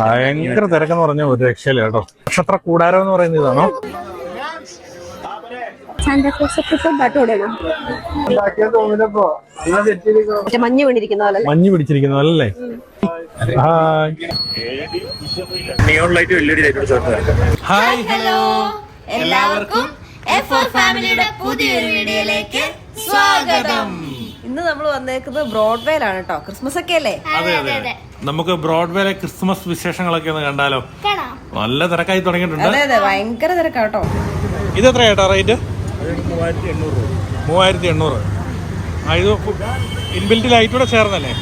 ഭയങ്കര തിരക്കെന്ന് പറഞ്ഞ ഒരു രക്ഷയില്ല കേട്ടോ. നക്ഷത്ര കൂടാരം എന്ന് പറയുന്ന ഇതാണോ? മഞ്ഞ് പിടിച്ചിരിക്കുന്ന പിടിച്ചിരിക്കുന്നതല്ലേ ഹായ് ഹലോ എല്ലാവർക്കും എഫ് ഓ ഫാമിലിയുടെ പുതിയൊരു വീഡിയോയിലേക്ക് സ്വാഗതം. ഇന്ന് നമ്മൾ വന്നേക്കുന്നത് ബ്രോഡ്വേയിലാണ് കേട്ടോ. ക്രിസ്മസ് ഒക്കെ അല്ലേ? അതെ അതെ നമുക്ക് ബ്രോഡ്വേയിലെ ക്രിസ്മസ് വിശേഷങ്ങളൊക്കെ ഒന്ന് കണ്ടാലോ? നല്ല തിരക്കായി തുടങ്ങിയിട്ടുണ്ട്. അതെ അതെ ഭയങ്കര തിരക്കാ കേട്ടോ. ഇത് എത്ര ചേട്ടാ റേറ്റ്? മൂവായിരത്തി എണ്ണൂറ് ആ ഇത് ഇൻബിൽറ്റ് ലൈറ്റൂടെ ചേർന്നല്ലേ?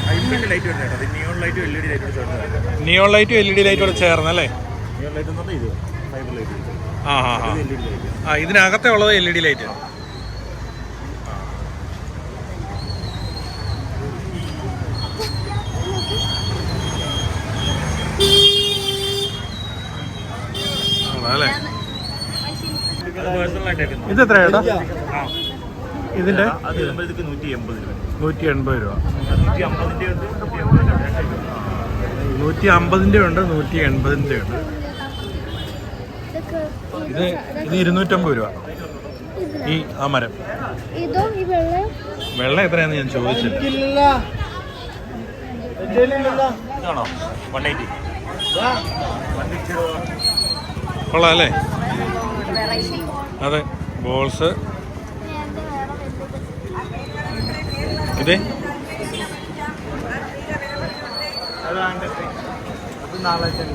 Neon light L E D ലൈറ്റൂടെ ചേർന്നല്ലേ? ആ ആ ആ. ഇതിനകത്തെ ഉള്ളത് എൽ ഇ ഡി ലൈറ്റ്. ഇത് എത്ര ചേട്ടാ ആ ഇതിന്റെ നൂറ്റി എൺപത് രൂപ. നൂറ്റി അമ്പതിന്റെ ഉണ്ട് നൂറ്റി എൺപതിന്റെ ഉണ്ട്. അമ്പതിന്റെ ഉണ്ട് നൂറ്റി എൺപതിന്റെ ഉണ്ട്. ഇത് ഇത് ഇരുന്നൂറ്റമ്പത് രൂപ. ഈ ആ മരം. വെള്ളം വെള്ളം എത്രയാന്ന് ഞാൻ ചോദിച്ചില്ല. ഇതാണോ? വൺ എയ്റ്റി കൊള്ളാം അല്ലേ? അതെ. ബോൾസ്. ഇതേ? അത് നാലായിരത്തി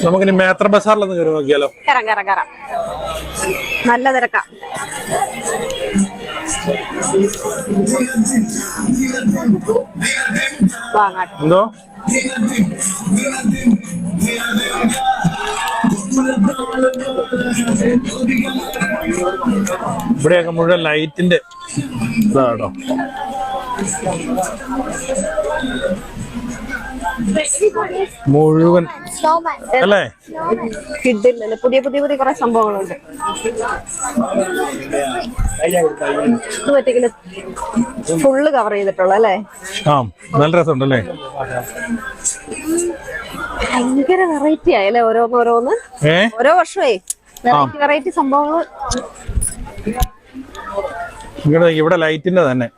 നമുക്കിനി മേത്ര ബസാറിലൊന്ന് കയറി നോക്കിയാലോ കയറാം കയറാം കയറാം. നല്ല തിരക്കാ. എന്തോ? ഇവിടെയൊക്കെ മുഴുവൻ ലൈറ്റിന്റെ ഇതാണോ മുഴുവൻ. അല്ലേ? കിട്ടില്ല പുതിയ പുതിയ പുതിയ കുറെ സംഭവങ്ങളുണ്ട്. ഫുള്ള് കവർ ചെയ്തിട്ടുള്ള അല്ലേ? ആ നല്ല രസമുണ്ടല്ലേ? ഭയങ്കര വെറൈറ്റി ആയല്ലേ ഓരോന്ന്? ഓരോന്ന് ഓരോ വർഷമേ. വെറൈറ്റി വെറൈറ്റി സംഭവങ്ങൾ. ഇവിടെ ലൈറ്റിന്റെ തന്നെ.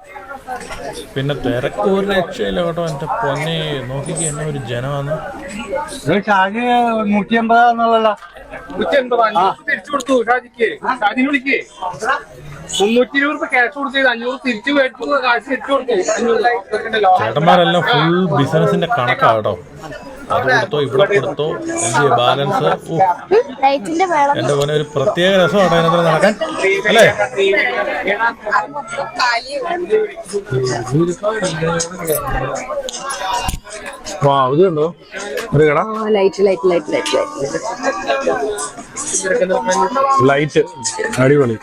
പിന്നെ തിരക്ക് ഒരു രക്ഷയില്ല കേട്ടോ. എന്റെ പൊന്നെ നോക്കിക്ക് എന്നെ ഒരു ജനമാണ്. ഷാജി നൂറ്റി എൺപതാന്നുള്ളല്ല തിരിച്ചു കൊടുത്തു ഷാജിക്ക്. ഷാജിന് വിളിക്കേ. മുന്നൂറ്റി ഇരുപത് രൂപ ക്യാഷ് കൊടുത്തു അഞ്ഞൂറ് തിരിച്ചു മേടിച്ചു കാശ് തിരിച്ചു കൊടുത്തു. അഞ്ഞൂറ് ചേട്ടന്മാരെല്ലാം ഫുൾ ബിസിനസിന്റെ കണക്കാ കേട്ടോ. അത് കൊടുത്തോ ഇവിടെ കൊടുത്തോ വലിയ ബാലൻസ് എന്റെ പോലെ ഒരു പ്രത്യേക രസമാണ് അതിനകത്ത് നടക്കാൻ. അല്ലേ? വാ ഇത് കണ്ടോ? ഒരു കട. Light light light light light. Light. അടിപൊളി.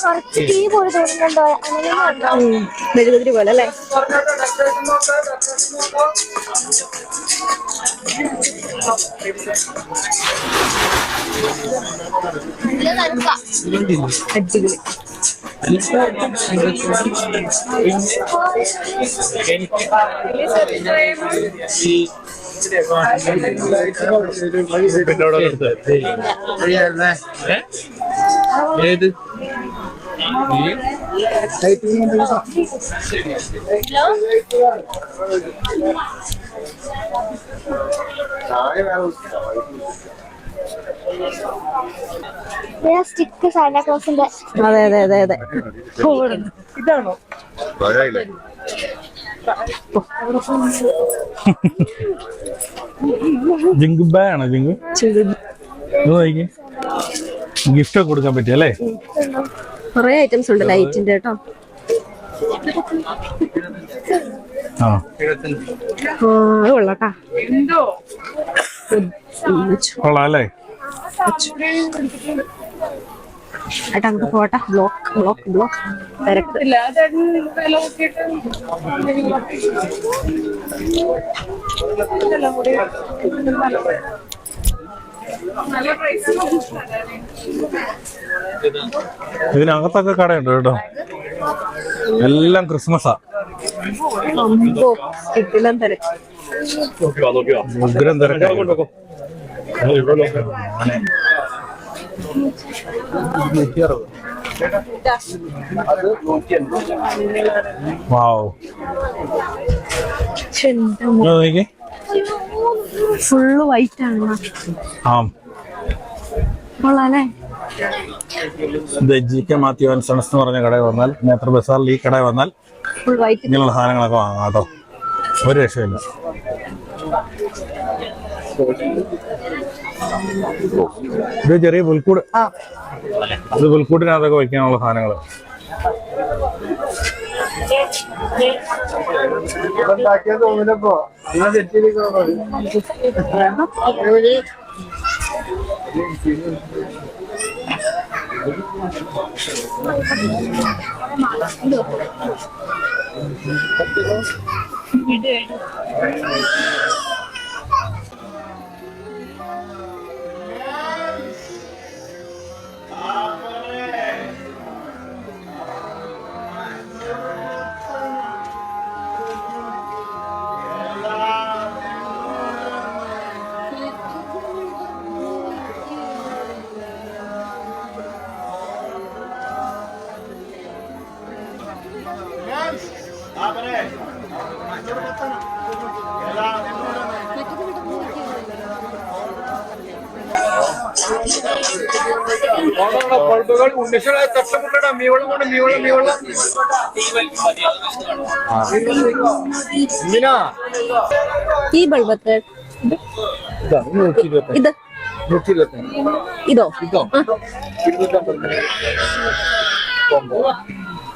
കുറച്ച് തീ പോലെ തോന്നുന്നുണ്ടോ? അങ്ങനെ മെഴുകുതിരി പോലെ അല്ലേ? അടിപൊളി. ഏത്? സ്റ്റിക്ക് സാന്റാക്ലോസിന്റെ അതെ അതെ അതെ അതെ. ഇതാണോ? ജിങ്ക് ബാ ആണോ ജിങ്ക്? നോക്കി. ഗിഫ്റ്റ് കൊടുക്കാൻ കൊടുക്കാൻ പറ്റിയല്ലേ കുറെ ഐറ്റംസ് ഉണ്ട് ലൈറ്റിന്റെ കേട്ടോ. ആ. ആ, അത് കൊള്ളാട്ടാ. എന്തോ കൊള്ളാം അല്ലേ? ഏട്ടാ നമുക്ക് പോട്ടെ ബ്ലോക്ക് ബ്ലോക്ക് ബ്ലോക്ക് തിരക്ക് ഇല്ല അതാണ് വില നോക്കിയിട്ട് ഇതെല്ലാം കൂടി നല്ല പ്രൈസ് ഇതിനകത്തൊക്കെ കടയുണ്ട് കേട്ടോ. എല്ലാം ക്രിസ്മസാ. ഉഗ്രം തിരക്കാ വാവ്. നോക്കി ഫുള്ള് വൈറ്റ് ആണ്. ആ. കൊള്ളാല്ലേ ഇത് G K Mathew and sons എന്ന് പറഞ്ഞ കടയിൽ വന്നാൽ നേത്ര ബസാറിൽ ഈ കടയിൽ വന്നാൽ ഇങ്ങനെയുള്ള സാധനങ്ങളൊക്കെ വാങ്ങാം കേട്ടോ. ഒരു രക്ഷയില്ല. ഇത് ചെറിയ പുൽക്കൂട്. ഇത് പുൽക്കൂട്ടിനകത്തൊക്കെ വയ്ക്കാനുള്ള സാധനങ്ങൾ ഉണ്ടാക്കിയത് തോന്നില്ലപ്പോ എന്നാ തെറ്റിയിരിക്കണോ പഴുപ്പുകൾ ഈ ബൾബത്ത്. ഇത് ഇതോ.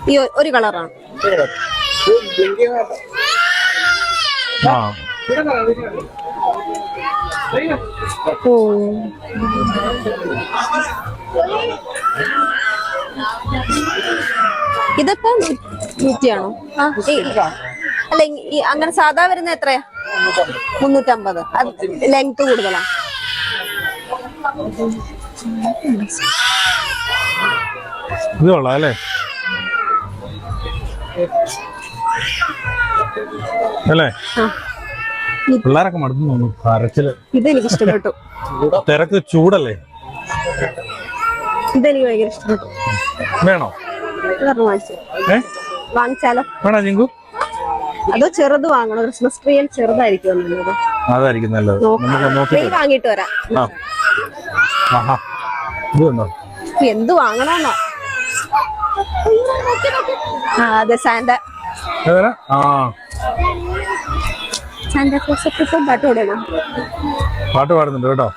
ഈ ഒരു കളറാണ്. ആ. ഓ. ഇതൊക്കെ നൂ- നൂറ്റിയാണോ അല്ല അങ്ങനെ സാധാ വരുന്ന എത്രയാ? മുന്നൂറ്റമ്പത്. ലെങ്ത് കൂടുതലാ. ഇത് കൊള്ളാം അല്ലേ? പിള്ളേരൊക്കെ മടുത്തു തോന്നുന്നു. കരച്ചിൽ. ഇതെനിക്ക് ഇഷ്ടപ്പെട്ടു തിരക്ക് ചൂടല്ലേ? ഇതെനിക്ക് ഭയങ്കര ഇഷ്ടപ്പെട്ടു. വേണോ? വാങ്ങിച്ചാലോ? വേണോ ജിങ്കു? അതോ ചെറുത് വാങ്ങണോ? ക്രിസ്മസ് ട്രീ ചെറുതായിരിക്കും അതായിരിക്കും നല്ലത്. വാങ്ങിയിട്ട് വരാം. എന്ത് വാങ്ങണമെന്നോ ആ അതെ സാന്റ. ആ. ഇപ്പം പാട്ട് പാടണം പാട്ട് പാടുന്നുണ്ട് കേട്ടോ.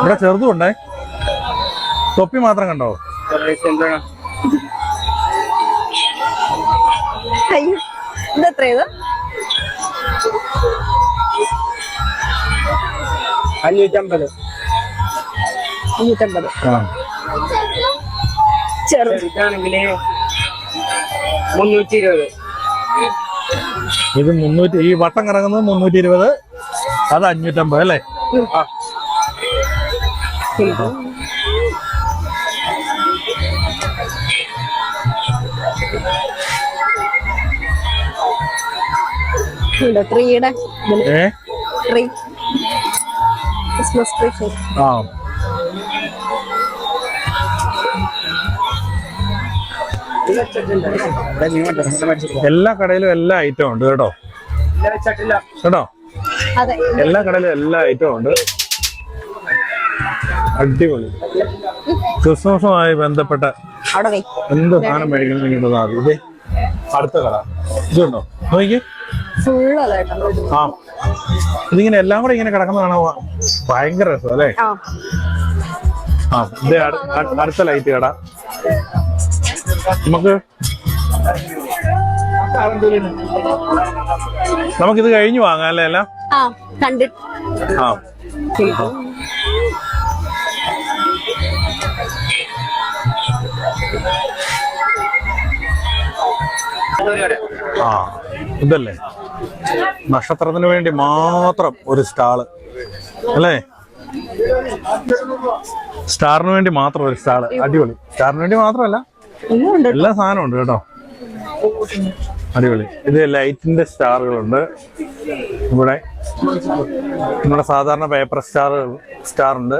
ഇവിടെ ചെറുതും ഉണ്ടേ. തൊപ്പി മാത്രം കണ്ടോ? അയ്യോ ഇതെത്ര ഇത്? അഞ്ഞൂറ്റമ്പത്. അഞ്ഞൂറ്റമ്പത്. ചെറുതാണെങ്കിൽ മുന്നൂറ്റി ഇരുപത് ഇത് മുന്നൂറ്റി ഈ വട്ടം കറങ്ങുന്നത് മുന്നൂറ്റി ഇരുപത് അത് അഞ്ഞൂറ്റമ്പത് അല്ലേ? ട്രീയുടെ ക്രിസ്മസ് ട്രീ ആ. എല്ലാ കടയിലും എല്ലാ ഐറ്റം ഉണ്ട് കേട്ടോ. കേട്ടോ? എല്ലാ കടയിലും എല്ലാ ഐറ്റം ഉണ്ട്. അടിപൊളി. ക്രിസ്മസുമായി ബന്ധപ്പെട്ട എന്ത് സാധനം മേടിക്കണം മതി അടുത്ത കട. ഇതുണ്ടോ? നോക്കിക്കേ. ആ. ഇതിങ്ങനെ എല്ലാം കൂടെ ഇങ്ങനെ കിടക്കുന്ന കാണാൻ ഭയങ്കര രസം അല്ലേ ആ ഇത് അടുത്ത ലൈറ്റ് കട. നമുക്ക് നമുക്കിത് കഴിഞ്ഞു വാങ്ങാം അല്ലേ എല്ലാം? ആ ആ ഇതല്ലേ? നക്ഷത്രത്തിന് വേണ്ടി മാത്രം ഒരു സ്റ്റാൾ. അല്ലേ? സ്റ്റാറിന് വേണ്ടി മാത്രം ഒരു സ്റ്റാൾ. അടിപൊളി. സ്റ്റാറിന് വേണ്ടി മാത്രമല്ല എല്ലാ സാധനവും ഉണ്ട് കേട്ടോ. അടിപൊളി. ഇത് ലൈറ്റിന്റെ സ്റ്റാറുകളുണ്ട്. ഇവിടെ നമ്മുടെ സാധാരണ പേപ്പർ സ്റ്റാർ സ്റ്റാർ ഉണ്ട്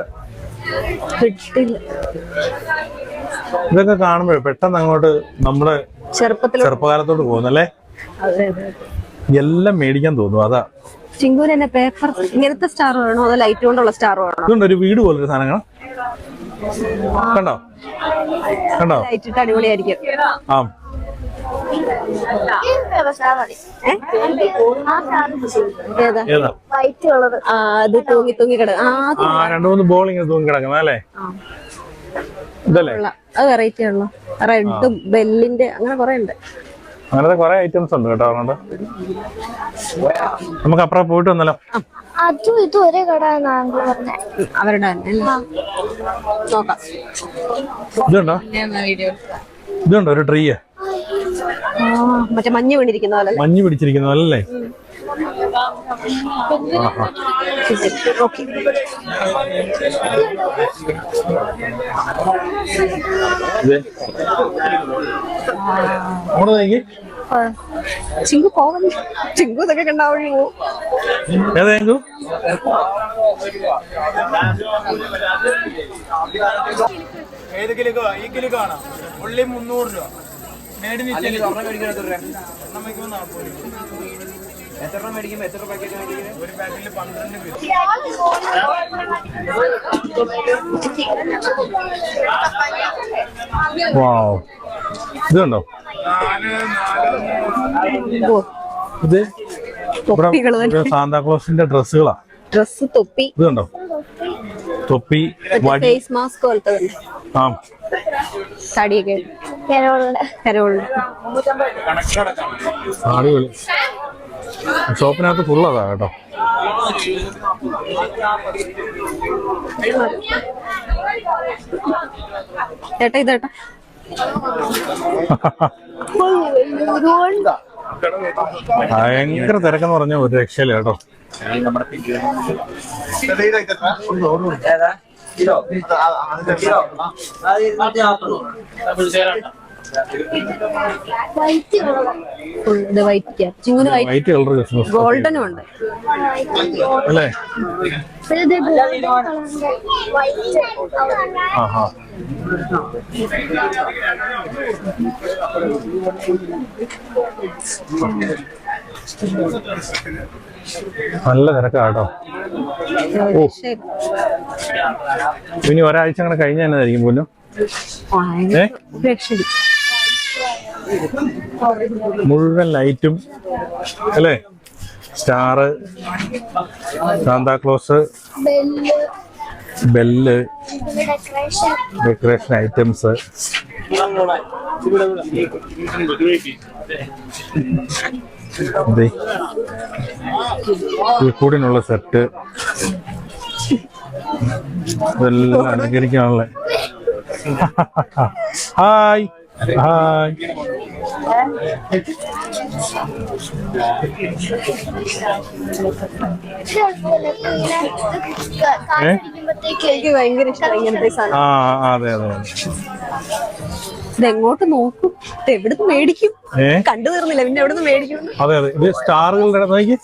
ഇതൊക്കെ കാണുമ്പോഴേ പെട്ടെന്ന് അങ്ങോട്ട് നമ്മുടെ ചെറുപ്പത്തിൽ ചെറുപ്പകാലത്തോട്ട് പോകുന്നല്ലേ? എല്ലാം മേടിക്കാൻ തോന്നും അതാ. ചിങ്കുവിന് പേപ്പർ ഇങ്ങനത്തെ സ്റ്റാർ വേണോ? അതോ ലൈറ്റ് കൊണ്ടുള്ള സ്റ്റാർ വേണോ? ഇതുണ്ട് ഒരു വീട് പോലൊരു സാധനങ്ങൾ കണ്ടോ? കണ്ടോ? അടിപൊളിയായിരിക്കും. ആ. ആ അത് തൂങ്ങി തൂങ്ങി കിട ആ അത് രണ്ടു മൂന്ന് ബോൾ ഇങ്ങനെ തൂങ്ങി കിടക്കുന്ന അല്ലേ? ഇതല്ലേ. അത് വെറൈറ്റി ആണല്ലോ. റെഡും ബെല്ലിന്റെ അങ്ങനെ കുറെ ഉണ്ട്. അങ്ങനത്തെ കുറെ ഐറ്റംസ് ഉണ്ട് കേട്ടോ അതുകൊണ്ട്. നമുക്ക് അപ്പുറം പോയിട്ട് വന്നല്ലോ അതും ഇതും ഒരേ കട എന്നാണ് പറഞ്ഞത് ഉം, അവരുടെ തന്നെ അല്ലേ? നോക്കാം. ഇതുണ്ടോ? ഇതുണ്ടോ ഒരു ട്രീ ആ, മറ്റേ മഞ്ഞ് വീണിരിക്കുന്ന പോലെ അല്ലേ? മഞ്ഞ് പിടിച്ചിരിക്കുന്ന പോലെ അല്ലേ? ആഹാ. ഓക്കെ. ഇത്? അങ്ങോട്ട് നോക്കി. ചിങ്കു പോവൻ ചിങ്കു ഇതൊക്കെ കണ്ടാവുള്ളൂ ഏതാ ഞങ്ങക്ക് ഏത് കിലുക്കോ? ഈ കിലുക്കോ ആണോ. ഉള്ളി മുന്നൂറ് രൂപ. എത്ര മേടിക്കുമ്പോ എത്ര പാക്കറ്റ് മേടിക്കുന്നത് ഒരു പാക്കറ്റിൽ പന്ത്രണ്ട് പീസ് വാവ്. ഇതുണ്ടോ? ഇത് സാന്താക്ലോസിന്റെ ഡ്രസ്സുകളാ. ഡ്രസ് തൊപ്പി. ഇതുണ്ടോ? കണ്ടോ തൊപ്പി വടി. ഫേസ് മാസ്ക് പോലത്തെ തന്നെ. ആ. തടിയൊക്കെ. കേരളയുടെ കരോളുണ്ട് അടിപൊളി. ഷോപ്പിനകത്ത് ഫുള്ളതാ കേട്ടോ ചേട്ടാ ഇതേട്ടാ ഭയങ്കര തിരക്കെന്ന് പറഞ്ഞ ഒരു രക്ഷയില്ല കേട്ടോ നമ്മുടെ ഇത് വൈറ്റ് ക്യാപ് ചിങ്ങുന് വൈറ്റ് കളർ ഗോൾഡനും ഉണ്ട്. അല്ലേ? ഇത് ഗോൾഡൻ വൈറ്റ് ആ നല്ല തിരക്കാട്ടോ. ഓ. ഇനി ഒരാഴ്ച അങ്ങനെ തന്നെ ആയിരിക്കും പോലും. ഏ? മുഴുവൻ ലൈറ്റും അല്ലേ? Star Santa Claus bell decoration items. കൂടിനുള്ള set. ഇതെല്ലാം അലങ്കരിക്കാനുള്ള. ഹായ്. ഹായ്. കാണിക്കുമ്പോഴത്തേക്ക് എനിക്ക് ഭയങ്കര ഇഷ്ടം ഇങ്ങനത്തെ സാധനം. ആ അതെ അതെ ഇതെങ്ങോട്ട് നോക്കും? ഇത് എവിടുന്ന് മേടിക്കും. ഏ? കണ്ടു തീർന്നില്ല പിന്നെ എവിടുന്ന് മേടിക്കും അതെ അതെ. ഇത് സ്റ്റാറുകളുടെ നോക്കി.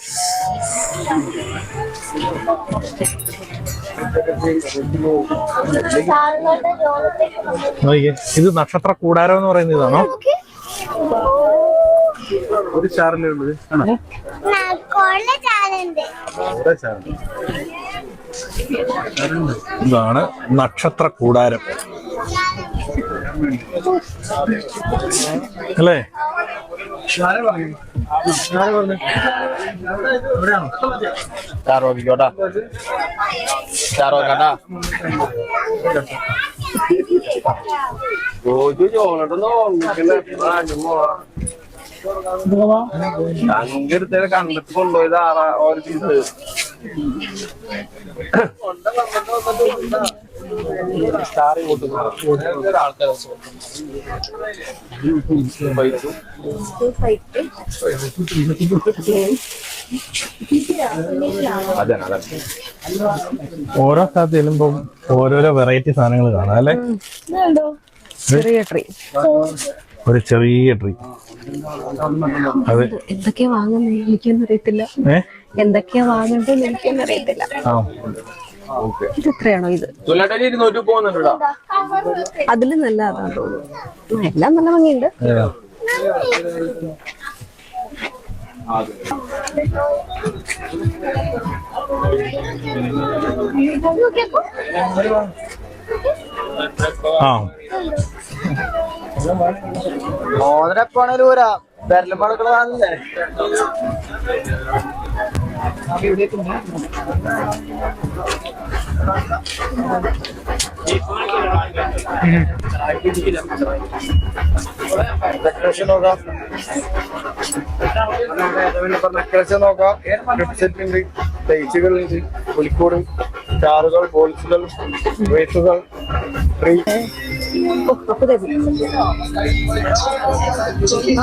ഇത് നക്ഷത്ര കൂടാരം എന്ന് പറയുന്ന ഇതാണോ? ഒരു ചാറിന്റെ ഉള്ളത്? ഇതാണ് നക്ഷത്ര കൂടാരം. അല്ലേ? Taruh di Yoda. Taruh. Oh, jujur, nonton dong. Kena, kena, ചോദിട്ടോ അങ്ങെടുത്തേ കണ്ടിട്ട് കൊണ്ടുപോയത് ആറാ പീസ് സ്റ്റാർ ആൾക്കാർ അതെ അതെ ഓരോ സ്ഥലത്ത് ചെല്ലുമ്പോ ഓരോരോ വെറൈറ്റി സാധനങ്ങൾ കാണാം അല്ലേ? ചെറിയ ട്രീ ഒരു ചെറിയ ട്രീ. അതെ എന്തൊക്കെയാ വാങ്ങുന്നത് എനിക്കൊന്നും അറിയത്തില്ല എന്തൊക്കെയാ വാങ്ങുന്നത് എനിക്കൊന്നും അറിയത്തില്ല ഇത്? എത്രയാണോ ഇത് അതിൽ നല്ല അതാണ് തോന്നുന്നു എല്ലാം നല്ല ഭംഗിയുണ്ട്? ആ. മോതിരം എപ്പോണേലും പടക്കളതാണല്ലേ ഡെക്കറേഷൻ നോക്കാം. ഡെക്കറേഷൻ നോക്കാം. ഹെഡ്സെറ്റ് ഉണ്ട് പുലിക്കൂട് കാറുകൾ ബോൾസുകൾ വേസുകൾ ട്രീ ഓ, അപ്പൊ ദേ ഇത്. ആ.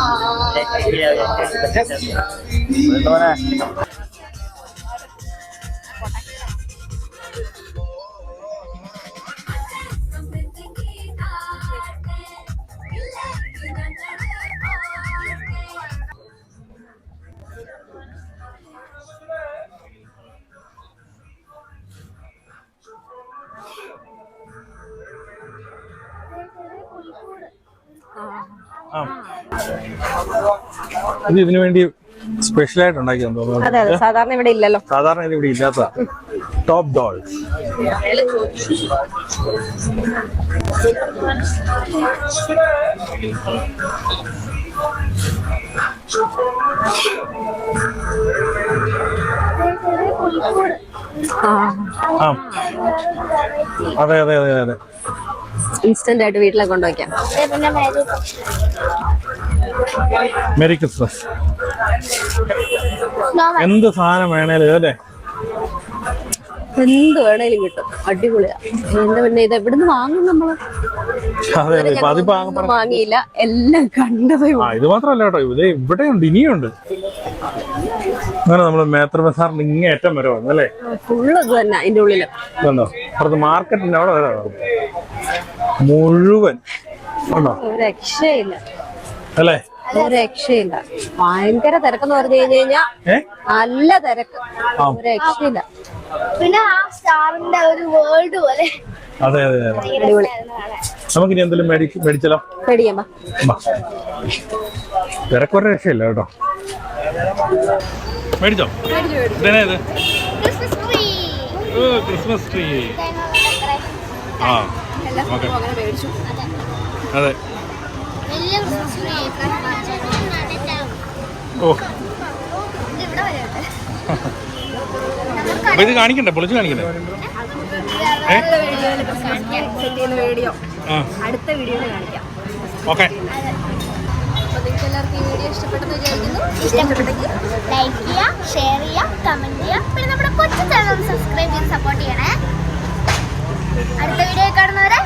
ഇത് ഇതിനു വേണ്ടി സ്പെഷ്യൽ ആയിട്ട് ഉണ്ടാക്കിയെന്ന് തോന്നുന്നു. അതെ അതെ. സാധാരണ ഇവിടെ ഇല്ലല്ലോ. സാധാരണ ഇവിടെ ഇല്ലാത്ത ടോപ്പ് ആ ആ. അതെ അതെ അതെ അതെ. ഇൻസ്റ്റന്റ് ആയിട്ട് വീട്ടിലേക്ക് കൊണ്ടുവയ്ക്കാം മെരി ക്രിസ്മസ് എന്ത് സാധനം വേണേലും അല്ലേ? എന്ത് വേണേലും കിട്ടും. അടിപൊളിയാ. എന്റെ പിന്നെ ഇത് എവിടുന്ന് വാങ്ങും നമ്മൾ? വാങ്ങിയില്ല. എല്ലാം കണ്ടതേ ഇത് മാത്രല്ല കേട്ടോ. ഇത് ഇവിടെയുണ്ട് ഇനിയുണ്ട്. അങ്ങനെ നമ്മൾ മേത്ര ബസാറിന് ഇങ്ങേ ഏറ്റവും വരെ വന്നു അല്ലേ? ഫുള്ള് ഇത് തന്നെ അതിന്റെ ഉള്ളിൽ. കണ്ടോ അപ്പുറത്ത് മാർക്കറ്റിന്റെ അവിടെ വരെ മുഴുവൻ. രക്ഷയില്ല. അല്ലേ? രക്ഷയില്ല. ഭയങ്കര തിരക്കെന്ന് പറഞ്ഞു കഴിഞ്ഞു കഴിഞ്ഞാ നല്ല തിരക്ക്. രക്ഷയില്ല. പിന്നെ ആ സ്റ്റാറിന്റെ ഒരു വേൾഡ് പോലെ. അതെ അതെ നമുക്കിനി എന്തെങ്കിലും മേടിച്ചല്ലോ. തിരക്കൊരു രക്ഷയില്ല കേട്ടോ. മേടിച്ചോ? ഇത്. ക്രിസ്മസ് ട്രീ ഓ ക്രിസ്മസ് ട്രീ ആ. ഓക്കെ അതെ. ഓ. ഇത് കാണിക്കണ്ടേ? പൊളിച്ച് കാണിക്കണ്ടേ? അടുത്ത കാണിക്കാം ഓക്കെ. ഈ വീഡിയോ ഇഷ്ടപ്പെട്ടെന്ന് വിചാരിക്കുന്നു ഇഷ്ടപ്പെട്ടെങ്കിൽ ലൈക്ക് ചെയ്യുക ഷെയർ ചെയ്യുക കമന്റ് ചെയ്യുക പിന്നെ നമ്മുടെ കൊച്ചു ചാനൽ സബ്സ്ക്രൈബ് ചെയ്ത് സപ്പോർട്ട് ചെയ്യണേ. അടുത്ത വീഡിയോ കാണുന്നവരെ